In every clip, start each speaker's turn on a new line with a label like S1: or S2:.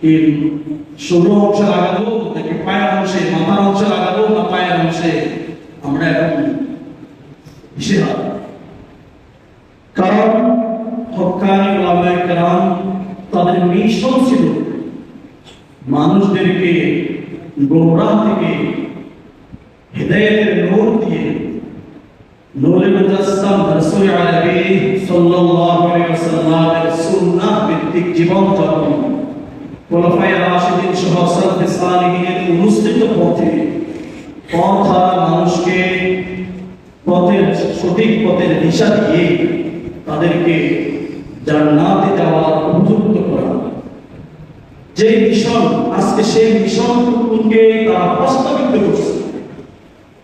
S1: কি সৌর অংশে লাগাবো নাকি পায়ের অংশে, মাথার অংশে লাগাবো না পায়ের অংশে আমরা এখন দিশেহারা কারণ হকানি ওলামায়ে কেরাম তাদের মিশন ছিল মানুষদেরকে গোমরাহ থেকে হৃদয়ের নূর দিয়ে নূরে মুজাসসাম রাসূল আলাইহি সাল্লাল্লাহু খোলাফায়ে রাশিদিন সহ সালফে সালিহিনের অনুষ্ঠিত পথে মানুষকে পথের সঠিক পথের দিশা দিয়ে তাদেরকে জান্নাতে যাওয়ার উপযুক্ত করা যে মিশন, আজকে সেই মিশনকে তারা প্রস্তাবিত করছে।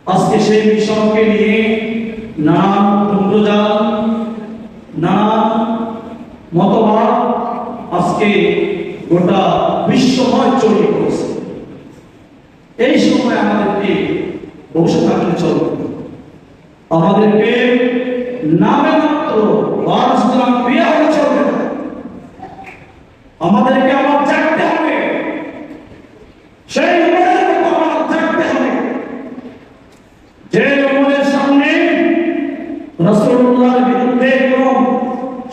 S1: আজকে সেই মিশনকে নিয়ে নানান কুণ্ডজাল নানান মতবাদ আজকে গোটা বিশ্বময় ছড়িয়ে পড়েছে। এই সময় আমাদেরকে বসে থাকলে চলবে আমাদেরকে নামে মাত্র হলে চলবে আমাদেরকে আবার জাগতে হবে। সেই হবে। যে সামনে রাসূলুল্লাহর বিরুদ্ধে কোন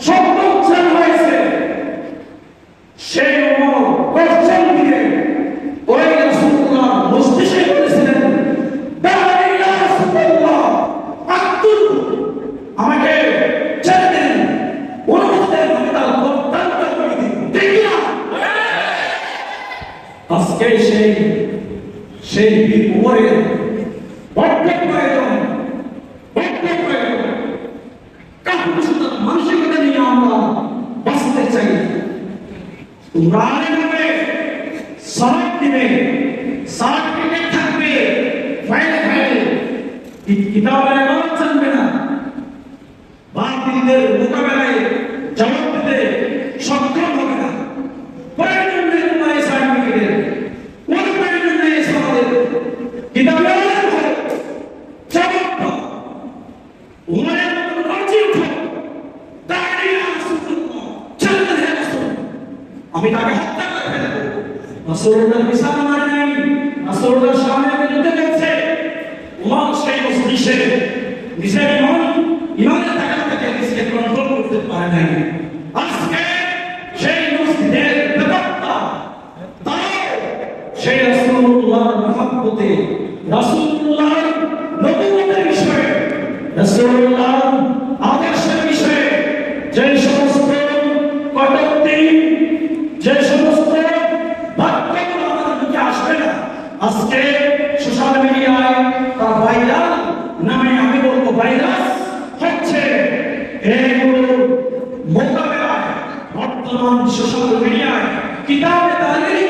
S1: শব্দ আজকে সেই সেই বীর উমরের বড্ড প্রয়োজন বড্ড প্রয়োজন কাপুর শুধু মানসিকতা নিয়ে আমরা বাঁচতে চাই। তোমরা হবে সড়ক দিবে সার্টিফিকেট থাকবে। ফাইলে ফাইলে। কিতাবের এমন জানবে না। বাতিলদের মোকাবেলায় জবাব দিতে সক্ষম হবে না প্রয়োজন নেই তোমার এই সার্টিফিকেটের কোন প্রয়োজন নেই সমাজের কিতাবে অনেক ভালো জবাব দাও উমরের মতো গর্জে উঠো দাঁড়িয়ে রাসূলুল্লাহ চলতে হে রাসূল আমি তাকে হত্যা করে ফেলব রাসূলুল্লাহ বিশাল মারে নাই রাসূলুল্লাহ সামনে বিরুদ্ধে গেছে উমর সেই মজলিসে নিজের ইমান ইমানের টাকা থেকে নিজেকে কন্ট্রোল করতে পারে নাই। আজকে সেই মসজিদের ব্যাপারটা তারাও সেই রাসূলুল্লাহর মহব্বতে আজকে সোশ্যাল মিডিয়ায় তার ভাইরাল নামে আমি বলব ভাইরাস হচ্ছে এইগুলো মোকাবেলায় বর্তমান সোশ্যাল মিডিয়ায় কিতাবে তালিম